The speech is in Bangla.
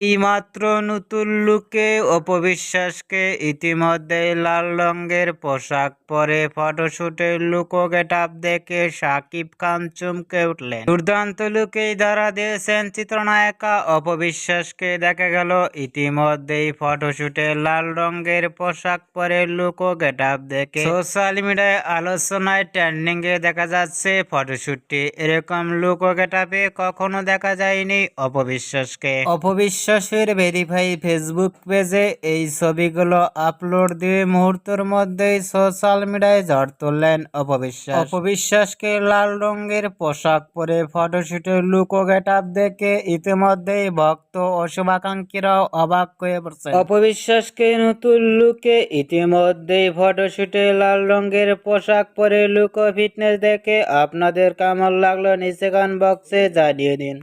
এইমাত্র নতুন লুকে অপবিশ্বাসকে ইতিমধ্যে লাল রঙের পোশাক পরে ফটোশুটের লুকো গেটআপ দেখে শাকিব খান চমকে উঠলেন। দুর্দান্ত লুকেই ধরা দিয়েছেন চিত্রনায়িকা অপবিশ্বাসকে। দেখা গেল, ইতিমধ্যেই ফটোশুটে লাল রঙের পোশাক পরে লুকো গেটআপ দেখে সোশ্যাল মিডিয়ায় আলোচনায় ট্রেন্ডিং এ দেখা যাচ্ছে ফটোশুটটি। এরকম লুকো গেটআপে কখনো দেখা যায়নি অপবিশ্বাসকে। অপবিশ্বাসের ভেরিফাই ফেসবুক পেজে এই ছবিগুলো আপলোড দিয়ে মুহূর্তের মধ্যেই সোশ্যাল মিডিয়ায় ঝড় তুললেন অপবিশ্বাস। অপবিশ্বাসকে লাল রঙের পোশাক পরে ফটোশুটে লুকো গেটআপ দেখে ইতিমধ্যেই ভক্ত ও শুভাকাঙ্ক্ষীরাও অবাক হয়ে পড়ছে অপবিশ্বাসকে নতুন লুকে ইতিমধ্যেই ফটোশুটে লাল রঙের পোশাক পরে লুকো ফিটনেস দেখে আপনাদের কেমন লাগল নিচে গান বক্সে জানিয়ে দিন।